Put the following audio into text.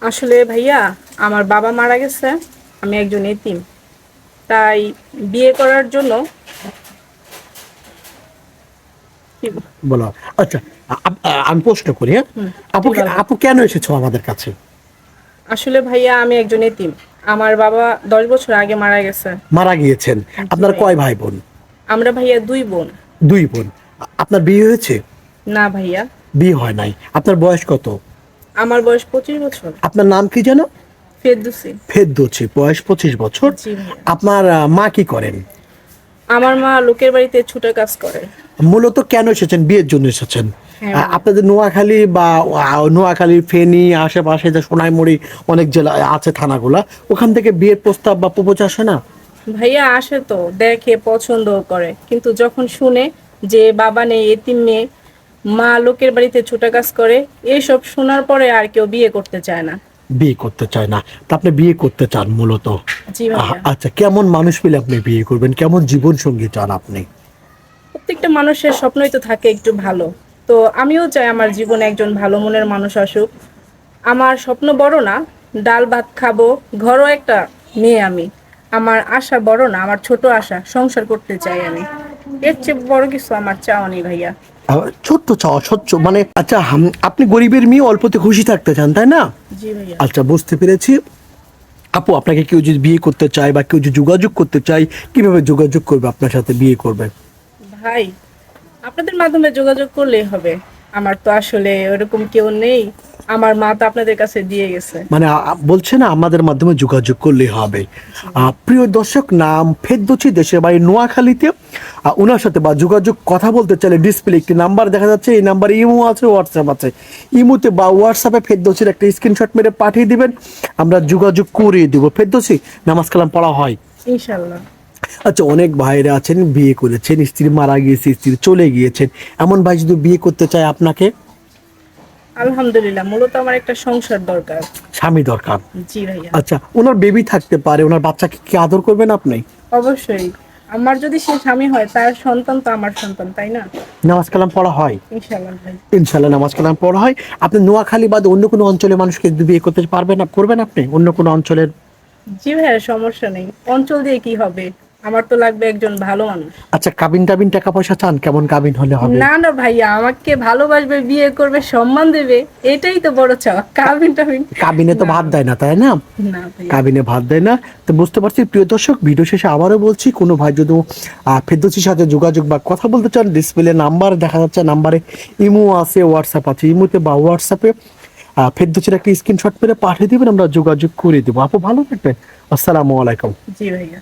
আসলে ভাইয়া আমার বাবা মারা গেছে আমি একজন এতিম। তাই বিয়ে করার জন্য বল- আচ্ছা আমি প্রশ্ন করি হ্যাঁ? আপু আপু কেন এসেছ আমাদের কাছে? আসলে ভাইয়া আমি একজন এতিম। আমার বাবা দশ বছর আগে মারা গেছে। মারা গিয়েছেন। আপনার কয় ভাই বোন? আমরা ভাইয়া দুই বোন। দুই বোন। আপনার বিয়ে হয়েছে? না ভাইয়া। বিয়ে হয় নাই। আপনার বয়স কত? আমার বয়স পঁচিশ বছর। আপনার নাম কি যেন? ফেরদুসি। ফেরদৌসি বয়স পঁচিশ বছর। জি ভাইয়া। আপনার আহ, মা কি করেন? আমার মা লোকের বাড়িতে ছুটে কাজ করে। মূলত কেন এসেছেন বিয়ের জন্য এসেছেন? হ্যাঁ, আপনাদের নোয়াখালী বা আ, নোয়াখালী ফেনী আশেপাশে যে সোনাইমুড়ি অনেক জেলা আছে থানাগুলা ওখান থেকে বিয়ের প্রস্তাব বা প্রপোজ আসে না? ভাইয়া আসে তো দেখে পছন্দ করে। কিন্তু যখন শুনে যে বাবা নেই এতিম মেয়ে মা লোকের বাড়িতে ছোটা কাজ করে এইসব শোনার পরে আর কেউ বিয়ে করতে চায় না। বিয়ে করতে চায় না। তা আপনি বিয়ে করতে চান মূলত? আচ্ছা কেমন মানুষ পেলে আপনি বিয়ে করবেন? কেমন জীবন সঙ্গী চান আপনি? প্রত্যেকটা মানুষের স্বপ্নই তো থাকে একটু ভালো। তো আমিও চাই আমার জীবনে একজন ভালো মনের মানুষ আসুক। আমার স্বপ্ন বড় না ডাল ভাত খাব ঘরও একটা মেয়ে আমি। আমার আশা বড় না আমার ছোট আশা সংসার করতে চাই আমি। এর চেয়ে বড় কিছু আমার চাওয়া নেই ভাইয়া। ছোট্ট চাওয়া স্বচ্ছ মানে আচ্ছা আপনি গরিবের মেয়ে অল্পতে খুশি থাকতে চান তাই না? আচ্ছা বুঝতে পেরেছি। আপু আপনাকে কেউ যদি বিয়ে করতে চায় বা কেউ যদি যোগাযোগ করতে চায় কীভাবে যোগাযোগ করবে আপনার সাথে বিয়ে করবে? ভাই আপনাদের মাধ্যমে যোগাযোগ করলেই হবে। আমার তো আসলে ওরকম কেউ নেই। আমার মা তো আপনাদের কাছে দিয়ে গেছে। মানে বলছে না আমাদের মাধ্যমে যোগাযোগ করলেই হবে। প্রিয় দর্শক নাম ফেরদৌসি দেশের বাড়ি নোয়াখালীতে। ওনার সাথে বা যোগাযোগ কথা বলতে চাইলে ডিসপ্লে একটি নাম্বার দেখা যাচ্ছে। এই নাম্বারে ইমো আছে হোয়াটসঅ্যাপ আছে। ইমোতে বা হোয়াটসঅ্যাপে ফেরদৌসির একটা স্ক্রিনশট মেরে পাঠিয়ে দিবেন। আমরা যোগাযোগ করিয়ে দিব। ফেরদৌসি নামাজ কালাম পড়া হয়? ইনশাল্লাহ আচ্ছা অনেক ভাইরা আছেন বিয়ে করেছেন স্ত্রী মারা গিয়েছে স্ত্রী চলে গিয়েছেন। এমন ভাই যদি বিয়ে করতে চায় আপনাকে? আলহামদুলিল্লাহ মূলত আমার একটা সংসার দরকার। স্বামী দরকার। জি ভাইয়া। আচ্ছা ওনার বেবি থাকতে পারে ওনার বাচ্চাকে কি আদর করবেন আপনি? অবশ্যই। আমার যদি সে স্বামী হয় তার সন্তান তো আমার সন্তান তাই না? নামাজ কালাম পড়া হয়? ইনশাআল্লাহ ভাই। ইনশাল্লাহ নামাজ কালাম পড়া হয়। আপনি নোয়াখালী বাদে অন্য কোনো অঞ্চলের মানুষকে বিয়ে করতে পারবেন না করবেন আপনি? অন্য কোনো অঞ্চলের? জি ভাইয়া সমস্যা নেই। অঞ্চল দিয়ে কি হবে? আমার তো লাগবে একজন ভালো মানুষ। আচ্ছা কাবিন টাবিন টাকা পয়সা চান? কেমন কাবিন হলে হবে? না না ভাইয়া আমাকে ভালোবাসবে বিয়ে করবে সম্মান দেবে এটাই তো বড় চাওয়া কাবিন টাবিন। কাবিনে তো ভাত দেয় না তাই না? কাবিনে ভাত দেয় না। তো বুঝতে পারছি প্রিয় দর্শক ভিডিও শেষে আবারও বলছি কোনো ভাই যদি ফেরদৌসির সাথে যোগাযোগ বা কথা বলতে চান ডিসপ্লে নাম্বার দেখা যাচ্ছে নাম্বারে ইমো আছে হোয়াটসঅ্যাপ আছে। ইমোতে বা হোয়াটসঅ্যাপে ফেরদৌসির একটা স্ক্রিনশট মেরে পাঠিয়ে দিবেন আমরা যোগাযোগ করে দেবো। আপু ভালো থাকবেন। আসসালামু আলাইকুম। জি ভাইয়া